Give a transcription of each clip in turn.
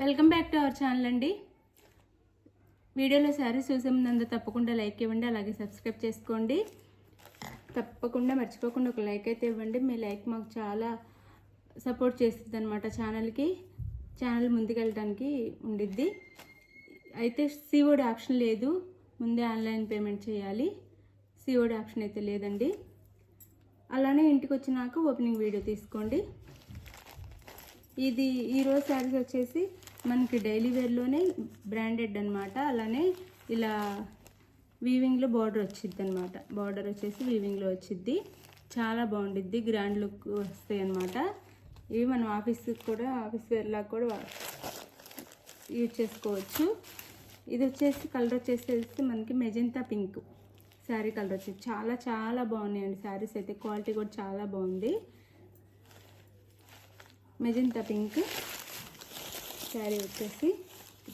Welcome back to our channel అండి. వీడియోలో శారీస్ చూసే ముందు తప్పకుండా లైక్ ఇవ్వండి అలాగే సబ్స్క్రైబ్ చేసుకోండి. తప్పకుండా మర్చిపోకుండా ఒక లైక్ అయితే ఇవ్వండి. మీ లైక్ మాకు చాలా సపోర్ట్ చేస్తుంది అనమాట ఛానల్కి. ఛానల్ ముందుకెళ్ళడానికి ఉండిద్ది. అయితే సిఓడి ఆప్షన్ లేదు. ముందే ఆన్లైన్ పేమెంట్ చేయాలి. సిఓడి ఆప్షన్ అయితే లేదండి. అలానే ఇంటికి వచ్చినాక ఓపెనింగ్ వీడియో తీసుకోండి. ఇది ఈరోజు శారీస్ వచ్చేసి మనకి డైలీ వేర్లోనే బ్రాండెడ్ అనమాట అలానే ఇలా వీవింగ్లో బార్డర్ వచ్చిద్ది అనమాట బార్డర్ వచ్చేసి వీవింగ్లో వచ్చిద్ది. చాలా బాగుండిద్ది. గ్రాండ్ లుక్ వస్తాయి అనమాట ఇవి మనం ఆఫీస్కి కూడా ఆఫీస్ వేర్లా కూడా యూజ్ చేసుకోవచ్చు. ఇది వచ్చేసి కలర్ వచ్చేసి మనకి మెజెంతా పింక్. శారీ కలర్ వచ్చేసి చాలా చాలా బాగున్నాయండి శారీస్ అయితే. క్వాలిటీ కూడా చాలా బాగుంది. Magenta pink. శారీ వచ్చేసి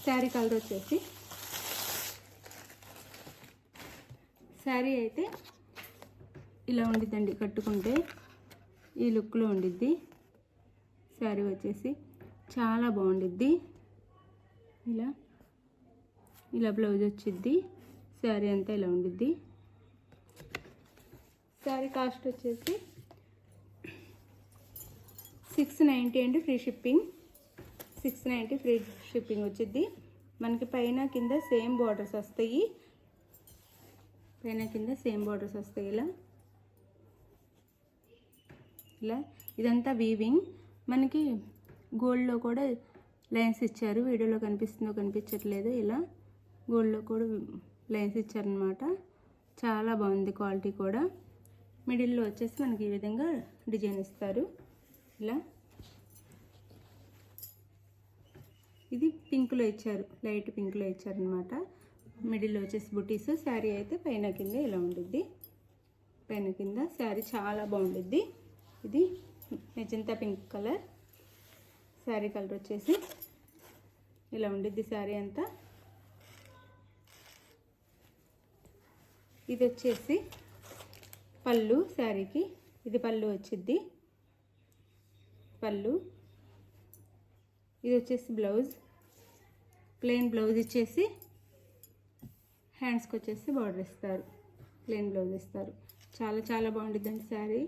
శారీ కలర్ వచ్చేసి. శారీ అయితే ఇలా ఉండిద్దండి కట్టుకుంటే ఈ లుక్లో ఉండిద్ది. శారీ వచ్చేసి చాలా బాగుండిద్ది. ఇలా ఇలా బ్లౌజ్ వచ్చిద్ది. శారీ అంతా ఇలా ఉండిద్ది. శారీ కాస్ట్ వచ్చేసి సిక్స్ నైంటీ అండి free shipping six ninety free shipping వచ్చింది మనకి పైన కింద సేమ్ బార్డర్స్ వస్తాయి. పైన కింద సేమ్ బార్డర్స్ వస్తాయి ఇలా. ఇలా. ఇదంతా వీవింగ్ మనకి గోల్డ్లో కూడా లైన్స్ ఇచ్చారు. వీడియోలో కనిపిస్తుందో కనిపించట్లేదు ఇలా. గోల్డ్లో కూడా లైన్స్ ఇచ్చారనమాట చాలా బాగుంది క్వాలిటీ కూడా. మిడిల్లో వచ్చేసి మనకి ఈ విధంగా డిజైన్ ఇస్తారు. ఇలా. ఇది పింక్లో ఇచ్చారు లైట్ పింక్లో ఇచ్చారనమాట. మిడిల్లో వచ్చేసి బుటీస్ శారీ అయితే పైన కింద ఇలా ఉండిద్ది. పైన కింద శారీ చాలా బాగుండిద్ది. ఇది magenta pink colour. Sari colour వచ్చేసి ఇలా ఉండిద్ది శారీ అంతా. ఇది వచ్చేసి పళ్ళు శారీకి. ఇది పళ్ళు వచ్చిద్ది. పళ్ళు ఇది వచ్చేసి బ్లౌజ్. ప్లెయిన్ బ్లౌజ్ ఇచ్చేసి హ్యాండ్స్కి వచ్చేసి బార్డర్ ఇస్తారు. ప్లెయిన్ బ్లౌజ్ ఇస్తారు. చాలా చాలా బాగుంటుందండి sari.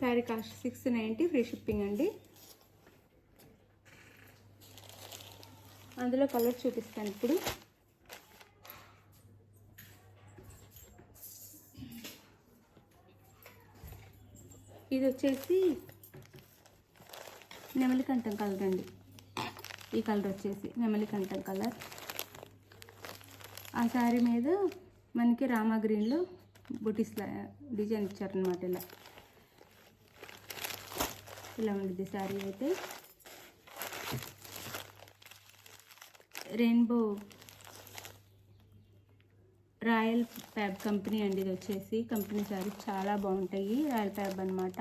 Sari cost six ninety free shipping అండి. అందులో కలర్ చూపిస్తాను ఇప్పుడు. ఇది వచ్చేసి నెమలికంఠం కలర్ అండి. ఈ కలర్ వచ్చేసి నెమలికంఠం కలర్. ఆ శారీ మీద మనకి రామా గ్రీన్లో బుటీస్లా డిజైన్ ఇచ్చారనమాట ఇలా. ఇలా ఉండేది శారీ అయితే. రెయిన్బో రాయల్ ఫ్యాబ్ కంపెనీ అండి ఇది వచ్చేసి. కంపెనీ శారీస్ చాలా బాగుంటాయి. రాయల్ ఫ్యాబ్ అనమాట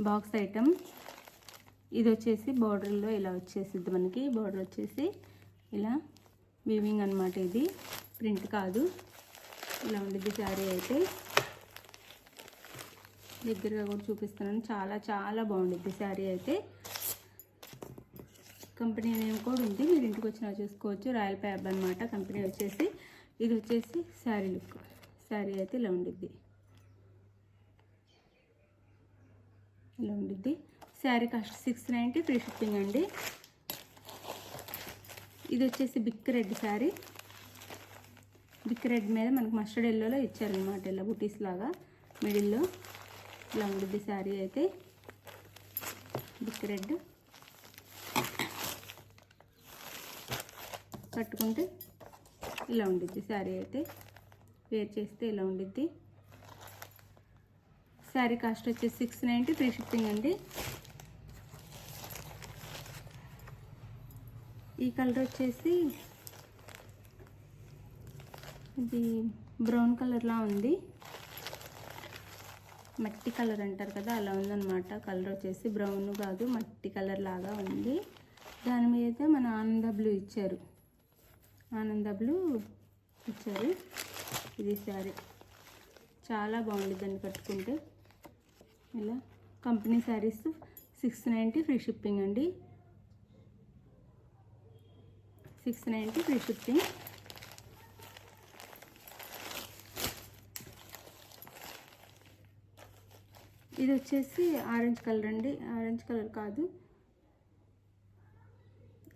బాక్స్ ఐటమ్. ఇది వచ్చేసి బార్డర్లో ఇలా వచ్చేసిద్ది మనకి. బార్డర్ వచ్చేసి ఇలా వీవింగ్ అనమాట ఇది. ప్రింట్ కాదు. ఇలా ఉండేది శారీ అయితే. దగ్గరగా కూడా చూపిస్తున్నాను. చాలా చాలా బాగుండుద్ది శారీ అయితే. కంపెనీ నేమ్ కూడా ఉంది. మీరు ఇంటికి వచ్చినా చూసుకోవచ్చు. రాయల్ ప్యాబ్ అనమాట కంపెనీ వచ్చేసి. ఇది వచ్చేసి శారీ లుక్. శారీ అయితే ఇలా ఉండిద్ది. ఇలా ఉండిద్ది. Sari cost six ninety free shipping అండి. ఇది వచ్చేసి brick red sari. Brick red మీద మనకు మస్టర్డ్ ఎల్లోలో ఇచ్చారనమాట ఇలా బుటీస్ లాగా మిడిల్లో. ఇలా ఉండిద్ది శారీ అయితే. Brick red. కట్టుకుంటే ఇలా ఉండిద్ది శారీ అయితే. వేర్ చేస్తే ఇలా ఉండిద్ది. శారీ కాస్ట్ వచ్చేసి సిక్స్ నైంటీ ఫ్రీ షిప్పింగ్ అండి. ఈ కలర్ వచ్చేసి ఇది బ్రౌన్ కలర్లా ఉంది. మట్టి కలర్ అంటారు కదా అలా ఉందన్నమాట. కలర్ వచ్చేసి బ్రౌన్ కాదు మట్టి కలర్ లాగా ఉంది. దాని మీద మన ఆనంద బ్లూ ఇచ్చారు. ఆనంద బ్లూ ఇచ్చారు. ఇది శారీ. చాలా బాగుంది దాన్ని కట్టుకుంటే. ఇలా company saris six ninety free shipping అండి. సిక్స్ నైంటీ ఫ్రీ షిప్పింగ్ ఇది వచ్చేసి ఆరెంజ్ కలర్ అండి. ఆరెంజ్ కలర్ కాదు.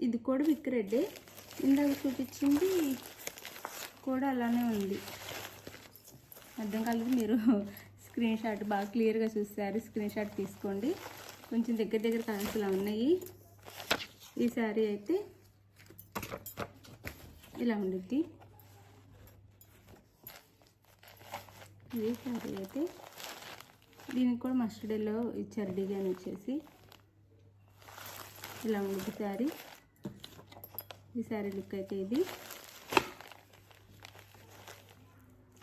ఇది కూడా విక్ రెడ్డే. ఇందాక చూపించింది కూడా అలానే ఉంది. అర్థం కాలేదు మీరు. స్క్రీన్ షాట్ బాగా క్లియర్గా చూసారు. స్క్రీన్ షాట్ తీసుకోండి. కొంచెం దగ్గర దగ్గర కలర్స్ ఉన్నాయి. ఈ శారీ అయితే ఇలా ఉండుద్ది. ఇది శారీ అయితే దీనికి కూడా మస్టర్డ్ ఎల్లో ఇచ్చారు డిజైన్ వచ్చేసి ఇలా ఉంది శారీ. ఈ శారీ లుక్ అయితే ఇది.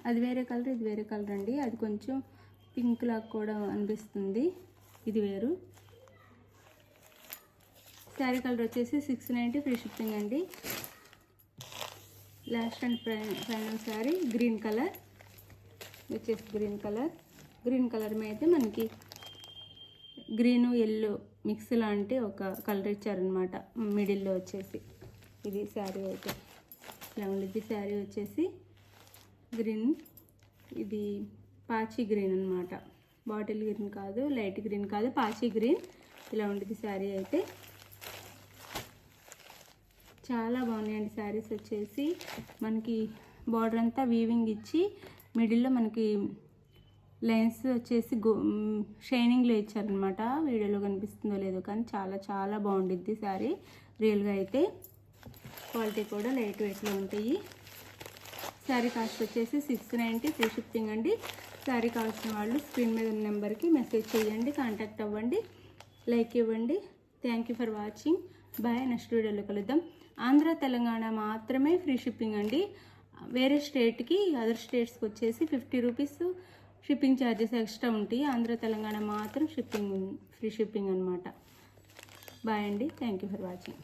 అది వేరే కలర్ ఇది వేరే కలర్ అండి. అది కొంచెం పింక్ లాగా కూడా అనిపిస్తుంది. ఇది వేరు. శారీ కలర్ వచ్చేసి సిక్స్ నైంటీ ఫ్రీ షిప్పింగ్ అండి. Last and final sari green colour వచ్చేసి గ్రీన్ కలర్ గ్రీన్ కలర్ మీద అయితే మనకి గ్రీన్ ఎల్లో మిక్స్ లాంటి ఒక కలర్ ఇచ్చారనమాట మిడిల్లో వచ్చేసి. ఇది శారీ అయితే. ఇలా ఉండిద్ది శారీ వచ్చేసి గ్రీన్ ఇది పాచి గ్రీన్ అనమాట బాటిల్ గ్రీన్ కాదు లైట్ గ్రీన్ కాదు పాచి గ్రీన్ ఇలా ఉండేది శారీ అయితే చాలా బాగున్నాయండి శారీస్ వచ్చేసి. మనకి బార్డర్ అంతా వీవింగ్ ఇచ్చి మిడిల్లో మనకి లైన్స్ వచ్చేసి గో షైనింగ్లో ఇచ్చారనమాట వీడియోలో కనిపిస్తుందో లేదో కానీ చాలా చాలా బాగుండిద్ది శారీ. రియల్గా అయితే క్వాలిటీ కూడా లైట్ వెయిట్లో ఉంటాయి. శారీ కాస్ట్ వచ్చేసి సిక్స్ నైంటీ ఫ్రీ షిప్పింగ్ అండి. శారీ కావాల్సిన వాళ్ళు స్క్రీన్ మీద ఉన్న నెంబర్కి మెసేజ్ చేయండి కాంటాక్ట్ అవ్వండి లైక్ ఇవ్వండి. Thank you for watching bye next వీడియోలో కలుద్దాం. ఆంధ్ర తెలంగాణ మాత్రమే ఫ్రీ షిప్పింగ్ అండి. వేరే స్టేట్కి అదర్ స్టేట్స్కి వచ్చేసి fifty rupees shipping charges extra ఉంటాయి. ఆంధ్ర తెలంగాణ మాత్రం షిప్పింగ్ ఫ్రీ షిప్పింగ్ అనమాట బాయ్ అండి. Thank you for watching.